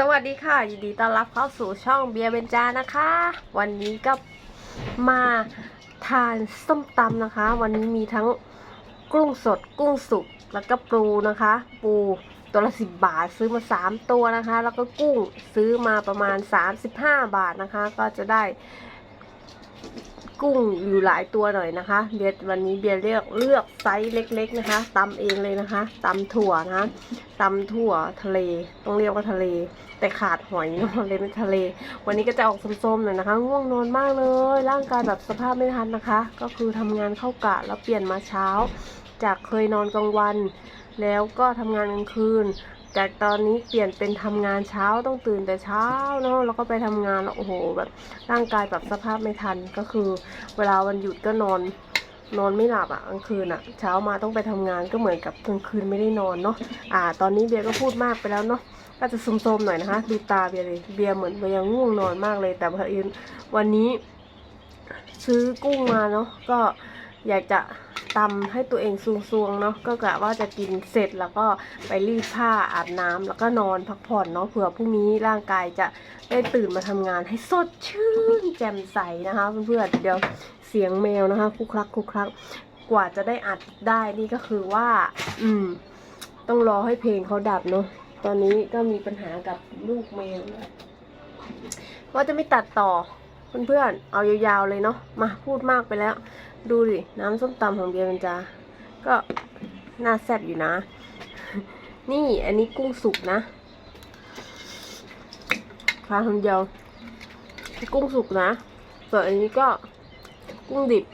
สวัสดีค่ะ ยินดีต้อนรับเข้าสู่ช่องเบียร์เบนจานะคะ วันนี้ก็มาทานส้มตำนะคะ วันนี้มีทั้งกุ้งสดกุ้งสุกแล้วก็ปูนะคะ ปูตัวละสิบบาทซื้อมาสามตัวนะคะ แล้วก็กุ้งซื้อมาประมาณสามสิบห้าบาทนะคะ ก็จะได้ กุ้งอยู่หลายตัวหน่อยนะคะเบียร์วันนี้เบียร์เลือกเลือกไซส์เล็ก ๆ นะคะตำเองเลยนะคะตำถั่วนะะตำถั่วทะเลต้องเรียกว่าทะเล แต่ขาดหอยเนาะเลยเป็นทะเล วันนี้ก็จะออกส้มๆหน่อยนะคะง่วงนอนมากเลย ร่างกายแบบสภาพไม่ทันนะคะ ก็คือทำงานเข้ากะแล้วเปลี่ยนมาเช้า จากเคยนอนกลางวัน แล้วก็ทำงานกลางคืน จากตอนนี้เปลี่ยนเป็นทำงานเช้าต้องตื่นแต่เช้าเนาะแล้วก็ไปทำงานแล้วโอ้โหแบบร่างกายแบบสภาพไม่ทันก็คือ เวลาวันหยุดก็นอนนอนไม่หลับอะกลางคืนอะ เช้ามาต้องไปทำงานก็เหมือนกับกลางคืนไม่ได้นอนเนาะอ่า ตอนนี้เบียร์ก็พูดมากไปแล้วเนาะก็จะซึมๆหน่อยนะคะ ดูตาเบียร์เลยเบียร์เหมือนเบียร์ยังง่วงนอนมากเลย แต่พอดีวันนี้ซื้อกุ้งมาเนาะก็อยากจะ ตำให้ตัวเองซวงๆเนาะก็กะว่าจะกินเสร็จแล้วก็ไปรีดผ้าอาบน้ำแล้วก็นอนพักผ่อนเนาะเผื่อพรุ่งนี้ร่างกายจะได้ตื่นมาทำงานให้สดชื่นแจ่มใสนะคะเพื่อนๆเดี๋ยวเสียงแมวนะคะคุกคลักคุกคลักกว่าจะได้อัดได้นี่ก็คือว่า อืม ต้องรอให้เพลงเขาดับเนาะตอนนี้ก็มีปัญหากับลูกแมวว่าจะไม่ตัดต่อ เพื่อนๆ เอายาวๆเลยเนาะ มาพูดมากไปแล้ว ดูดิน้ำส้มตำของเบียร์มันจะก็น่าแซ่บอยู่นะ นี่อันนี้กุ้งสุกนะพาคนเดียวกุ้งสุกนะส่วนอันนี้ก็กุ้งดิบ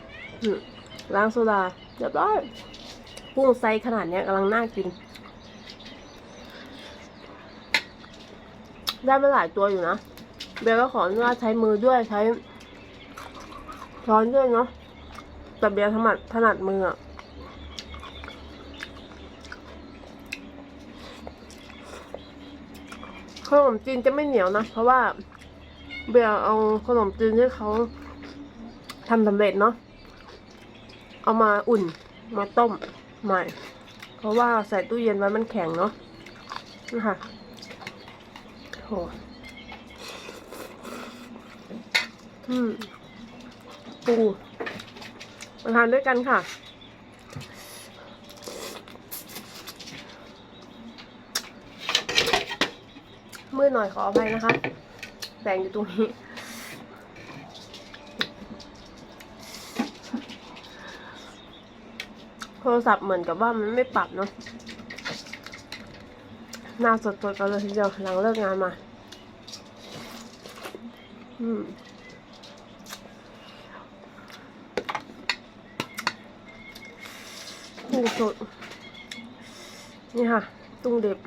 ล้างโซดาเรียบร้อยกุ้งไซขนาดนี้กำลังน่ากิน ได้มาหลายตัวอยู่นะ เบลก็ขออนุญาตใช้มือด้วยใช้ช้อนด้วยเนาะแต่เบียถนัดถนัดมืออะขนมจีนจะไม่เหนียวนะ เพราะว่าเบียเอาขนมจีนที่เขาทำสำเร็จเนาะเอามาอุ่นมาต้มใหม่ เพราะว่าใส่ตู้เย็นไว้มันแข็งเนาะนะคะโหอืม ปูมาทานด้วยกันค่ะ มืดหน่อยขออภัยนะคะแสงอยู่ตรงนี้โทรศัพท์เหมือนกับว่ามันไม่ปรับเนาะหน้าสดๆกันเลยทีเดียวหลังเลิกงานมา อืม กุ้งสด นี่ค่ะ ตุ้งเด็บ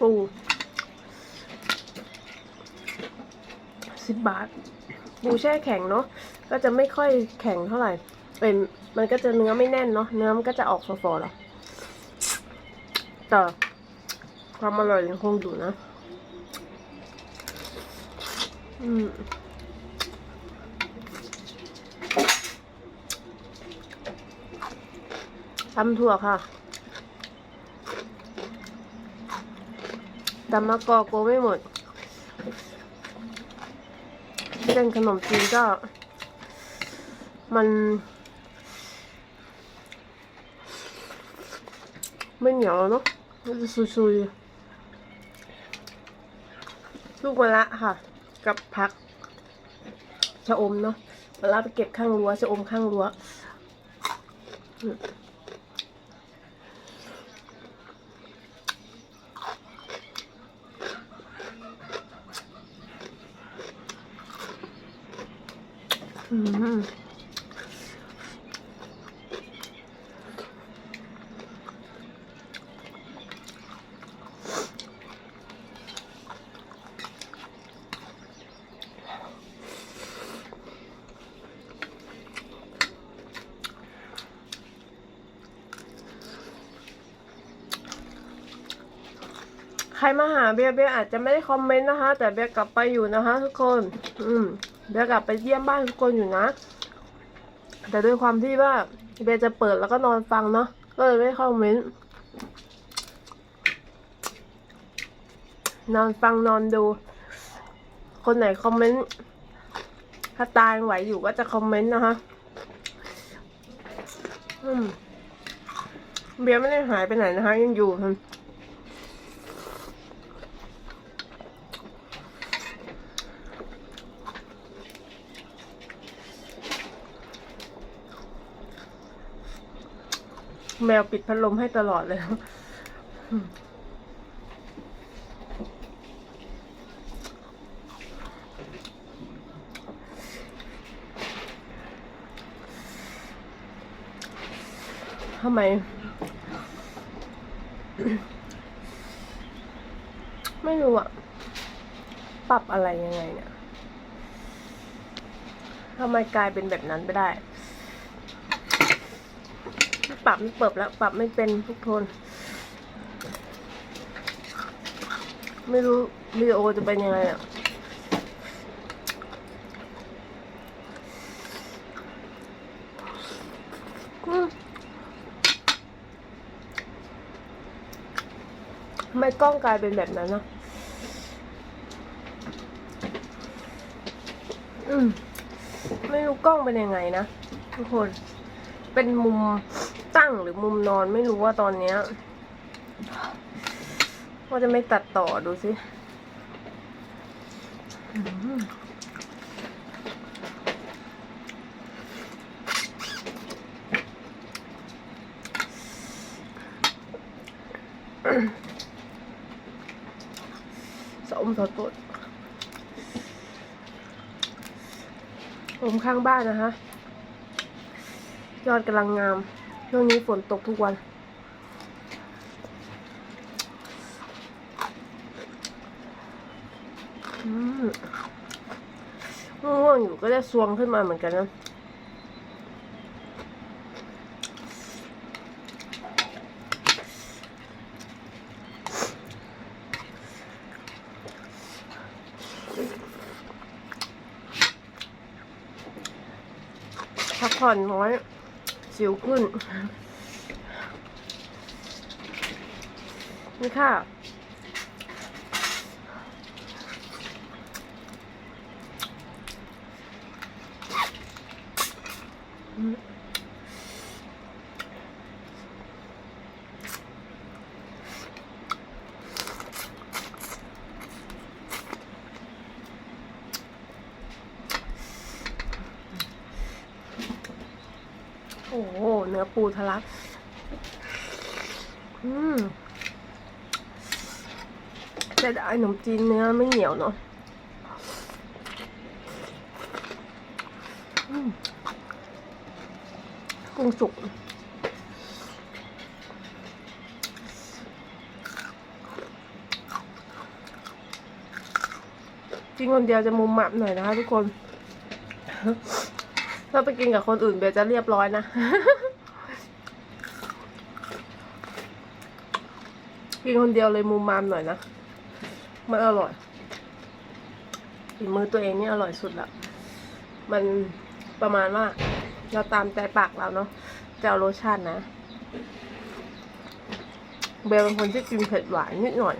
ปูสิบบาท ปูแช่แข็งเนาะ ก็จะไม่ค่อยแข็งเท่าไหร่ เป็น มันก็จะเนื้อไม่แน่นเนาะ เนื้อมันก็จะออกฟอๆแล้วแต่ความอร่อยยังคงอยู่นะ อืม ตำถั่วค่ะตำมะกอกโกไม่หมดเส้นขนมจีนก็ มัน ไม่เหนียวเนาะมันจะซุยๆลูกมะละค่ะ กับผักชะอมเนาะมะละไปเก็บข้างรั้วชะอมข้างรั้วอืม อืม ใครมาหาเบียเบียอาจจะไม่ได้คอมเมนต์นะคะ แต่เบียกลับไปอยู่นะคะ ทุกคน อืม เบียร์กลับไปเยี่ยมบ้านทุกคนอยู่นะ แต่ด้วยความที่ว่าเบียจะเปิดแล้วก็นอนฟังเนาะก็เลยไม่คอมเมนต์นอนฟังนอนดู คนไหนคอมเมนต์ถ้าตายไหวอยู่ก็จะคอมเมนต์นะคะเบียร์ไม่ได้หายไปไหนนะคะยังอยู่ แมวปิดพัดลมให้ตลอดเลยทำไม ไม่รู้อะปรับอะไรยังไงเนี่ยทำไมกลายเป็นแบบนั้นไปได้ ปรับไม่เปิดแล้ว ปรับไม่เป็นทุกคนไม่รู้วิดีโอจะเป็นยังไงอะอืมทำไมกล้องกลายเป็นแบบนั้นนะอืมไม่รู้กล้องเป็นยังไงนะทุกคน เป็นมุม ตั้งหรือมุมนอนไม่รู้ว่าตอนเนี้ยว่าจะไม่ตัดต่อดูสิอืมสดปดผมข้างบ้านนะคะ ยอดกำลังงาม ช่วงนี้ฝนตกทุกวัน อืมง่วงอยู่ก็จะซวงขึ้นมาเหมือนกันนะพักผ่อนน้อย สิวขึ้น นี่ค่ะโอ้โห เนื้อปูทะลักอืมแต่ได้ขนมจีนเนื้อไม่เหนียวเนาะอืมกุ้งสุกกินคนเดียวจะมุมมับหน่อยนะคะทุกคน ถ้าไปกินกับคนอื่นเบลจะเรียบร้อยนะ กินคนเดียวเลยมุมามหน่อยนะมันอร่อยฝีมือตัวเองนี่อร่อยสุดละมันประมาณว่า เราตามใจปากเราเนาะจะเอารสชาตินะ เบลเป็นคนที่กินเผ็ดหวานนิดหน่อย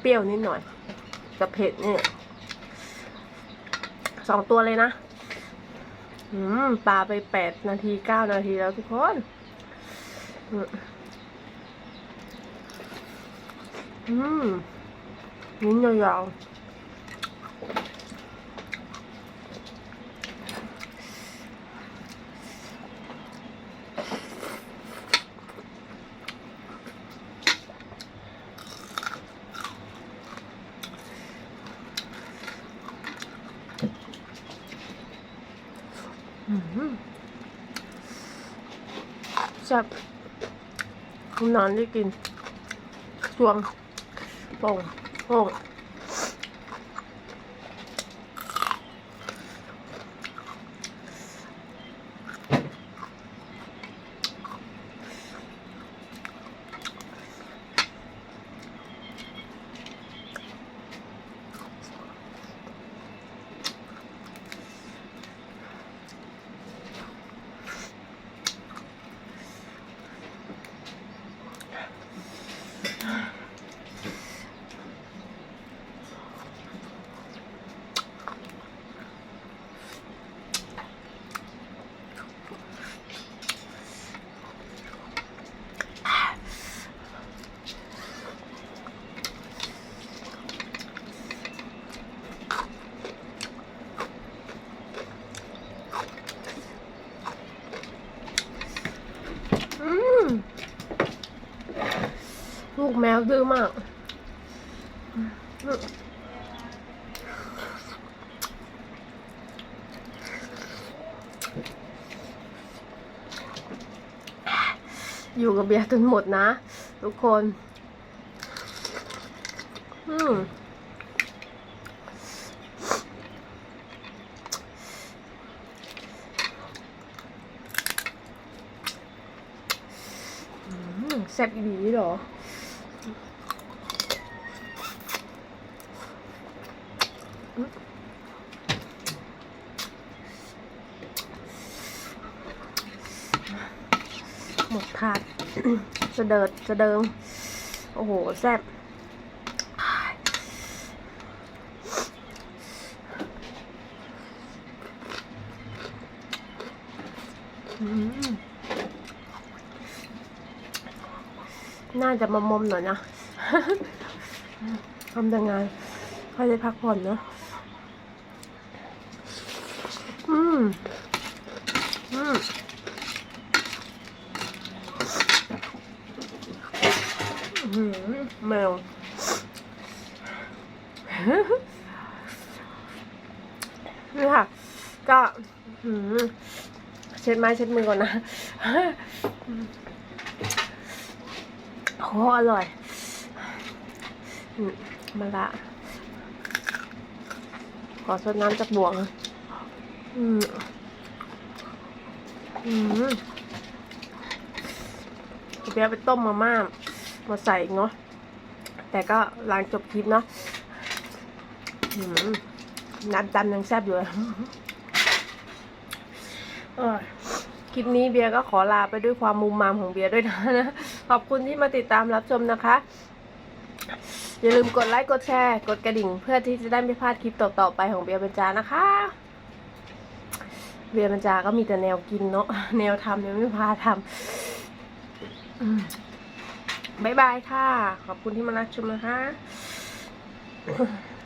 เปรี้ยวนิดหน่อยกับเผ็ดเนี่ยสองตัวเลยนะอืมปลาไปแปดนาทีเก้านาทีแล้วทุกคน อืมอืมนิ้นยาวๆอืมแซ่บคุณนอนได้กิน ช่วง โป่ ลูกแมวดื้อมาก อยู่กับเบียร์จนหมดนะ ทุกคน อืมแซ่บอีหลีหรอ หมดถาด จะ เดิดจะเดิมโอ้โห แซ่บน่าจะมามมหน่อยนะทำยังไงค่อยได้พักผ่อนเนะอืม อืม อื้อหือแมว นี่ค่ะ ก็อื้อหือ เช็ดไม้เช็ดมือก่อนนะโอ้อร่อยมาละ ขอสดน้ำจากบวงอืม อืมเดี๋ยวไปต้มมาม่ามาใส่เนาะ แต่ก็ล้างจบคลิปเนาะน้ำตำยังแซ่บอยู่เลยอ คลิปนี้เบียร์ก็ขอลาไปด้วยความมุมมามของเบียร์ด้วยนะ ขอบคุณที่มาติดตามรับชมนะคะ อย่าลืมกดไลค์ กดแชร์ กดกระดิ่ง เพื่อที่จะได้ไม่พลาดคลิปต่อๆไปของเบียร์บรรจานะคะ เบียร์บรรจาก็มีแต่แนวกินเนาะ แนวทำยังไม่พาทำบ๊ายบายค่ะ ขอบคุณที่มารับชมนะคะ